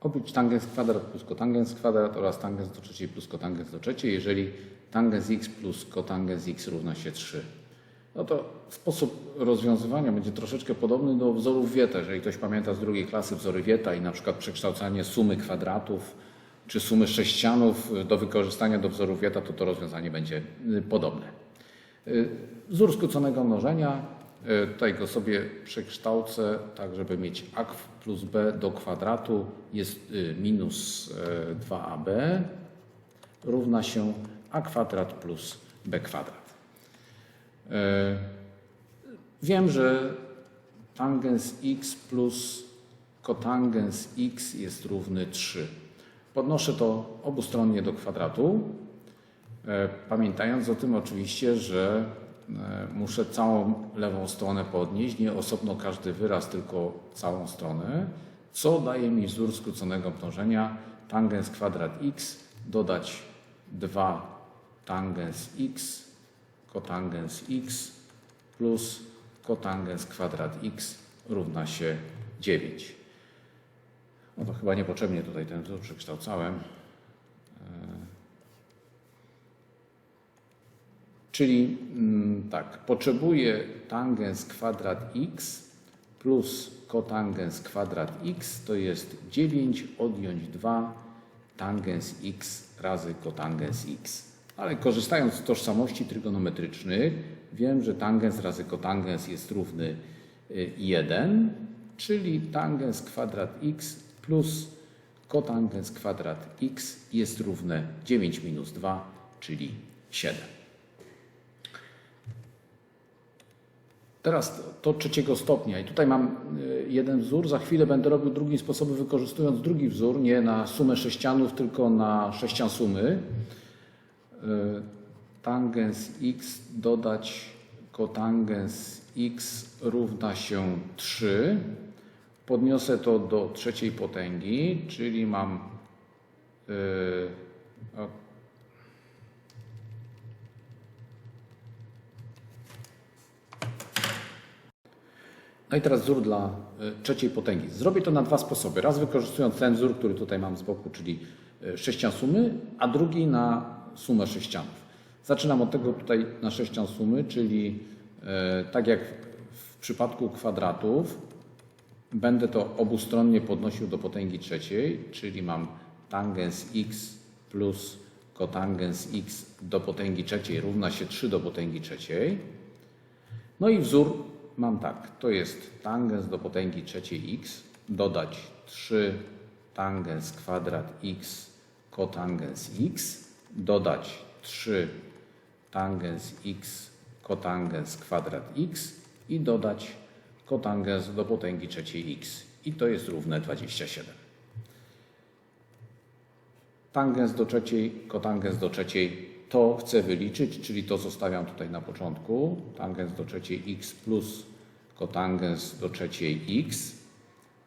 Oblicz tangens kwadrat plus kotangens kwadrat oraz tangens do trzeciej plus kotangens do trzeciej, jeżeli tangens x plus kotangens x równa się 3. No to sposób rozwiązywania będzie troszeczkę podobny do wzorów Wieta. Jeżeli ktoś pamięta z drugiej klasy wzory Wieta i na przykład przekształcanie sumy kwadratów czy sumy sześcianów do wykorzystania do wzorów Wieta, to to rozwiązanie będzie y, podobne. Y, Wzór skróconego mnożenia, y, tutaj go sobie przekształcę tak, żeby mieć a plus b do kwadratu jest y, minus y, 2ab równa się a kwadrat plus b kwadrat. E, Wiem, że tangens x plus kotangens x jest równy 3. Podnoszę to obustronnie do kwadratu, e, pamiętając o tym oczywiście, że e, muszę całą lewą stronę podnieść, nie osobno każdy wyraz, tylko całą stronę, co daje mi wzór skróconego mnożenia tangens kwadrat x dodać 2 tangens x kotangens x plus kotangens kwadrat x równa się 9. No to chyba niepotrzebnie tutaj ten wzór przekształcałem. Czyli mm, tak, potrzebuję tangens kwadrat x plus kotangens kwadrat x to jest 9 odjąć 2 tangens x razy kotangens x. Ale korzystając z tożsamości trygonometrycznych, wiem, że tangens razy kotangens jest równy y, 1, czyli tangens kwadrat x plus kotangens kwadrat x jest równe 9 minus 2, czyli 7. Teraz to, trzeciego stopnia i tutaj mam y, jeden wzór, za chwilę będę robił drugim sposobem wykorzystując drugi wzór, nie na sumę sześcianów, tylko na sześcian sumy. Y, Tangens x dodać kotangens x równa się 3. Podniosę to do trzeciej potęgi, czyli mam y, No i teraz wzór dla y, trzeciej potęgi. Zrobię to na dwa sposoby. Raz wykorzystując ten wzór, który tutaj mam z boku, czyli y, sześcian sumy, a drugi na sumę sześcianów. Zaczynam od tego tutaj na sześcian sumy, czyli y, tak jak w przypadku kwadratów, będę to obustronnie podnosił do potęgi trzeciej, czyli mam tangens x plus kotangens x do potęgi trzeciej równa się 3 do potęgi trzeciej. No i wzór mam tak, to jest tangens do potęgi trzeciej x, dodać 3 tangens kwadrat x kotangens x, dodać 3 tangens x kotangens kwadrat x i dodać kotangens do potęgi trzeciej x. I to jest równe 27. Tangens do trzeciej, kotangens do trzeciej to chcę wyliczyć, czyli to zostawiam tutaj na początku. Tangens do trzeciej x plus kotangens do trzeciej x.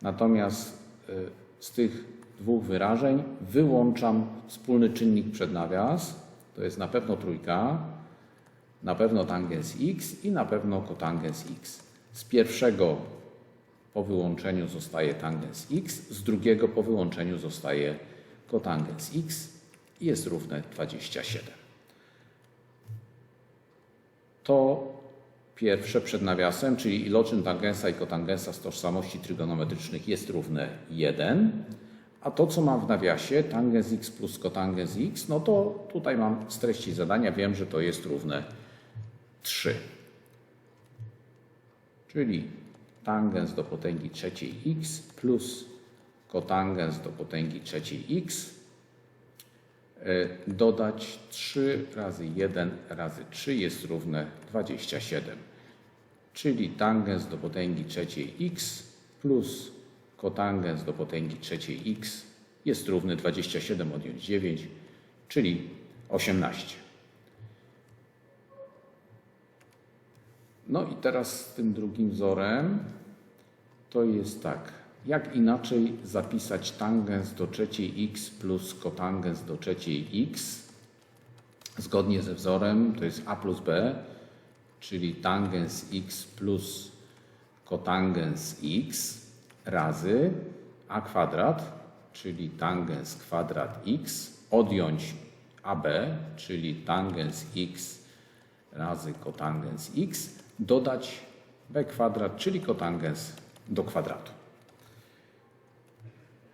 Natomiast y, z tych dwóch wyrażeń wyłączam wspólny czynnik przed nawias. To jest na pewno trójka, na pewno tangens x i na pewno kotangens x. Z pierwszego po wyłączeniu zostaje tangens x, z drugiego po wyłączeniu zostaje kotangens x i jest równe 27. To pierwsze przed nawiasem, czyli iloczyn tangensa i kotangensa z tożsamości trygonometrycznych jest równe 1. A to, co mam w nawiasie, tangens x plus kotangens x, no to tutaj mam z treści zadania, wiem, że to jest równe 3. Czyli tangens do potęgi trzeciej x plus kotangens do potęgi trzeciej x dodać 3 razy 1 razy 3 jest równe 27. Czyli tangens do potęgi trzeciej x plus kotangens do potęgi trzeciej x jest równy 27 odjąć 9, czyli 18. No i teraz z tym drugim wzorem to jest tak. Jak inaczej zapisać tangens do trzeciej x plus kotangens do trzeciej x? Zgodnie ze wzorem to jest a plus b, czyli tangens x plus kotangens x razy a kwadrat czyli tangens kwadrat x, odjąć AB, czyli tangens x razy kotangens x, dodać b kwadrat, czyli kotangens do kwadratu.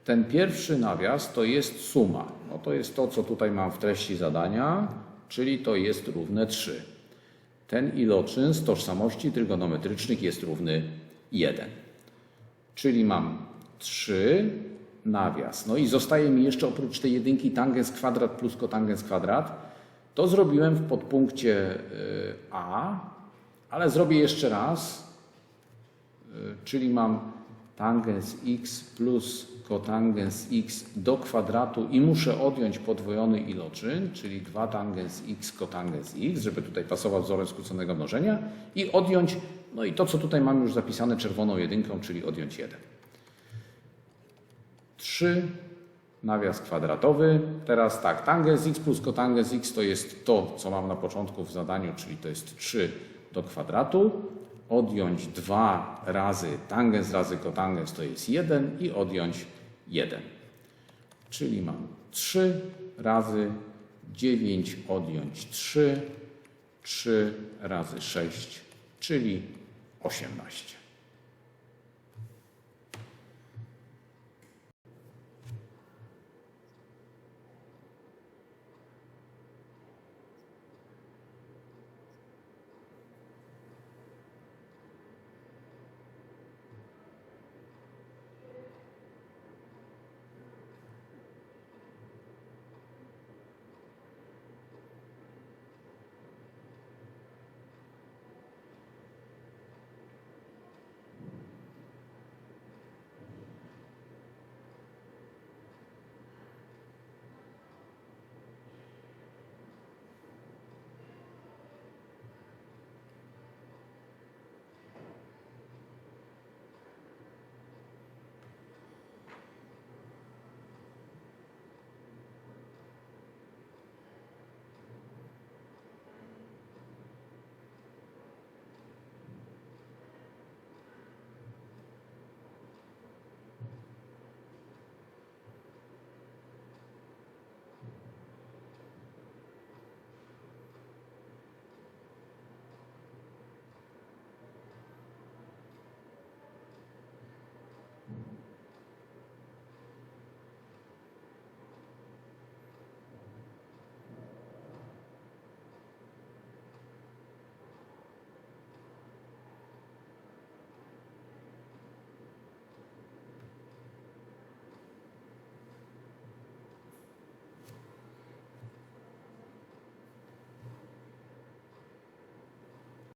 Ten pierwszy nawias to jest suma. No to jest to, co tutaj mam w treści zadania, czyli to jest równe 3. Ten iloczyn z tożsamości trygonometrycznych jest równy 1. Czyli mam 3 nawias. No i zostaje mi jeszcze oprócz tej jedynki tangens kwadrat plus kotangens kwadrat. To zrobiłem w podpunkcie y, A, ale zrobię jeszcze raz. Y, Czyli mam tangens x plus kotangens x do kwadratu i muszę odjąć podwojony iloczyn, czyli 2 tangens x kotangens x, żeby tutaj pasował wzorem skróconego mnożenia i odjąć, no i to co tutaj mam już zapisane czerwoną jedynką, czyli odjąć 1. 3 nawias kwadratowy. Teraz tak, tangens x plus kotangens x to jest to, co mam na początku w zadaniu, czyli to jest 3 do kwadratu. Odjąć 2 razy tangens razy kotangens to jest 1 i odjąć 1. Czyli mam 3 razy 9 odjąć 3, 3 razy 6, czyli 18.